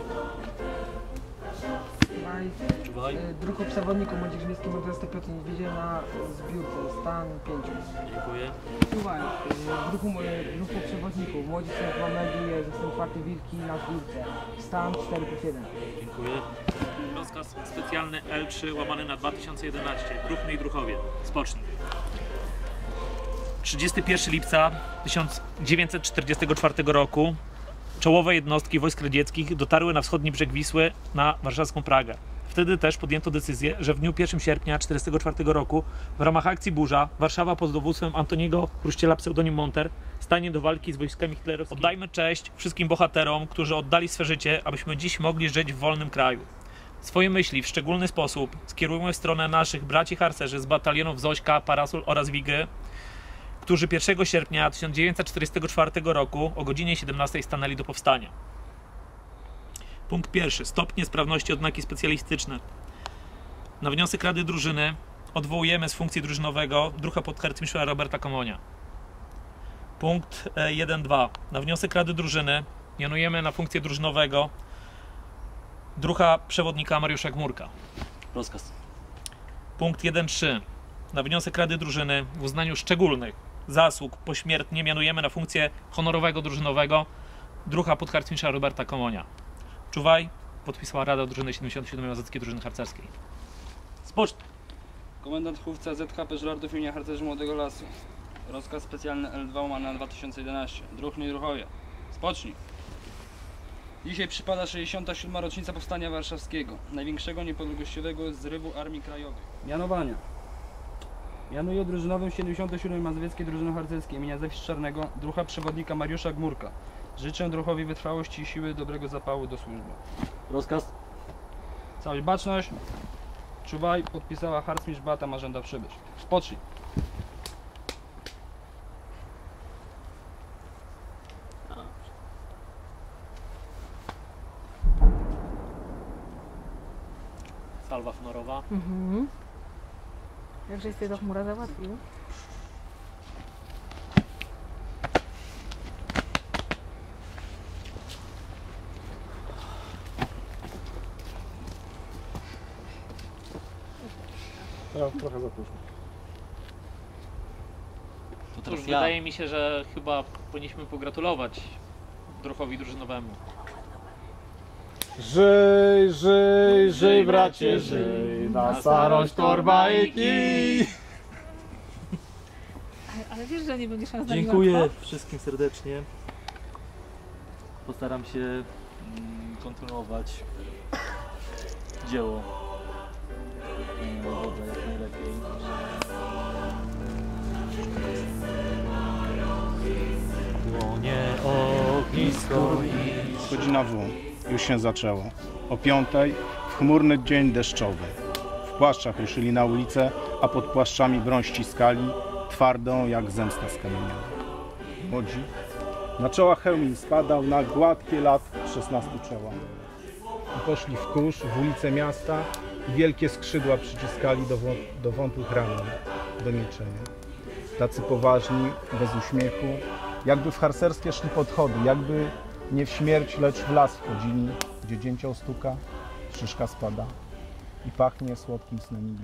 Czuwaj, Maj, czuwaj. e, Druku przewodniku Młodzi Grzybieskiej Modesty Piotr Niedźwiedzie na zbiórce stan 5. Dziękuję. E, druku, druku przewodniku Młodzi Sęk Mamedi, został czwarty Wilki na zbiórce stan 4 plus 1. Dziękuję. Rozkaz specjalny L3 łamany na 2011. Druhny i Druchowie. Spocznij. 31 lipca 1944 roku czołowe jednostki wojsk radzieckich dotarły na wschodni brzeg Wisły na warszawską Pragę. Wtedy też podjęto decyzję, że w dniu 1 sierpnia 1944 roku w ramach akcji Burza Warszawa pod dowództwem Antoniego Chruściela pseudonim Monter stanie do walki z wojskami hitlerowskimi. Oddajmy cześć wszystkim bohaterom, którzy oddali swe życie, abyśmy dziś mogli żyć w wolnym kraju. Swoje myśli w szczególny sposób skierujmy w stronę naszych braci harcerzy z batalionów Zośka, Parasol oraz Wigry, którzy 1 sierpnia 1944 roku o godzinie 17 stanęli do powstania. Punkt pierwszy. Stopnie sprawności odznaki specjalistyczne. Na wniosek Rady Drużyny odwołujemy z funkcji drużynowego drucha podkarcmisza Roberta Komonia. Punkt e, 1.2. Na wniosek Rady Drużyny mianujemy na funkcję drużynowego drucha przewodnika Mariusza Gmurka. Rozkaz. Punkt 1.3. Na wniosek Rady Drużyny w uznaniu szczególnych zasług pośmiertnie mianujemy na funkcję honorowego drużynowego drucha podharcmisza Roberta Komonia. Czuwaj, podpisała Rada Drużyny 77 Mazackiej Drużyny Harcerskiej. Spocznij. Komendant chówca ZKP Żlardów imienia Harcerzy Młodego Lasu. Rozkaz specjalny L2 łamany na 2011. Druhny i Druchowie. Spocznij. Dzisiaj przypada 67. rocznica Powstania Warszawskiego, największego niepodległościowego zrywu Armii Krajowej. Mianowania. Mianuję drużynowym 77 Mazowieckiej Drużyny Harcerskiej imienia Zewś Czarnego, drucha przewodnika Mariusza Gmurka. Życzę druchowi wytrwałości i siły dobrego zapału do służby. Rozkaz. Całość baczność. Czuwaj, podpisała harcmistrz Bata Marzęda Przybysz. Spocznij. Salwa honorowa. Mhm. Jakżeś sobie to chmura załatwił? To Cóż, teraz ja. wydaje mi się, że chyba powinniśmy pogratulować druchowi drużynowemu. Żyj, żyj, żyj bracie, żyj, na starość torba i kij. Ale, ale wiesz, że nie będziesz szans na nim Dziękuję łatwo? wszystkim serdecznie. Postaram się mm, kontynuować dzieło mm, Godzina W. Już się zaczęło. O piątej w chmurny dzień deszczowy. W płaszczach ruszyli na ulicę, a pod płaszczami broń ściskali, twardą jak zemsta skamieniała. Młodzi. Na czoła hełm spadał na gładkie lat 16 czoła. I poszli w kurz, w ulice miasta i wielkie skrzydła przyciskali do, wą- do wątłych ramion, do milczenia. Tacy poważni, bez uśmiechu, jakby w harcerskie szli podchody, jakby nie w śmierć, lecz w las wchodzili, gdzie dzięcioł stuka, szyszka spada i pachnie słodkim snem.